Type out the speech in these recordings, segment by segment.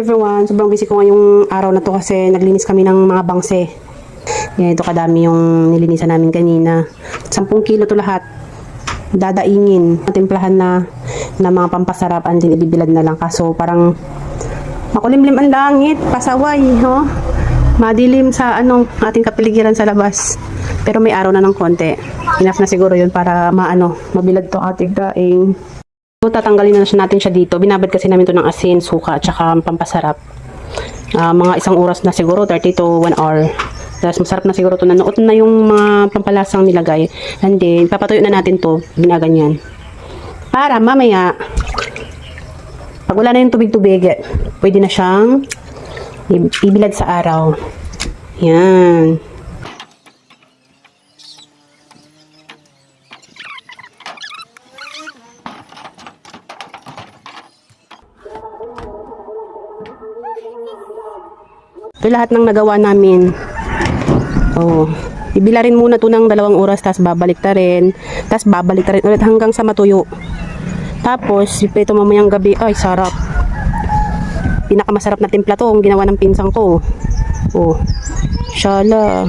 everyone. Sobrang busy ko ngayong araw na to kasi naglinis kami ng mga bangse. Yan, ito kadami yung nilinisan namin kanina. 10 kilo to lahat. Dadaingin. Timplahan na, na mga pampasarap and din ibibilad na lang. Kaso parang makulimlim ang langit. Pasaway. Oh. Madilim sa anong ating kapiligiran sa labas. Pero may araw na ng konti. Enough na siguro yun para maano, mabilad to ating daing. So, tatanggalin na natin siya dito. Binabad kasi namin to ng asin, suka, at saka pampasarap. Ah, mga isang oras na siguro, 30 to 1 hour. Tapos masarap na siguro to nanuot na yung mga pampalasang nilagay. And then, papatuyo na natin to, ginaganyan. Para mamaya, pag wala na yung tubig-tubig, pwede na siyang ibilad sa araw. Yan. Ito lahat ng nagawa namin. Oh. Ibila rin muna to ng dalawang oras, tapos babalik ta rin. Tapos babalik ta rin ulit hanggang sa matuyo. Tapos, ito mamayang gabi, ay sarap. Pinakamasarap na timpla to, ang ginawa ng pinsang ko. Oh. Shala.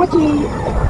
心地いい。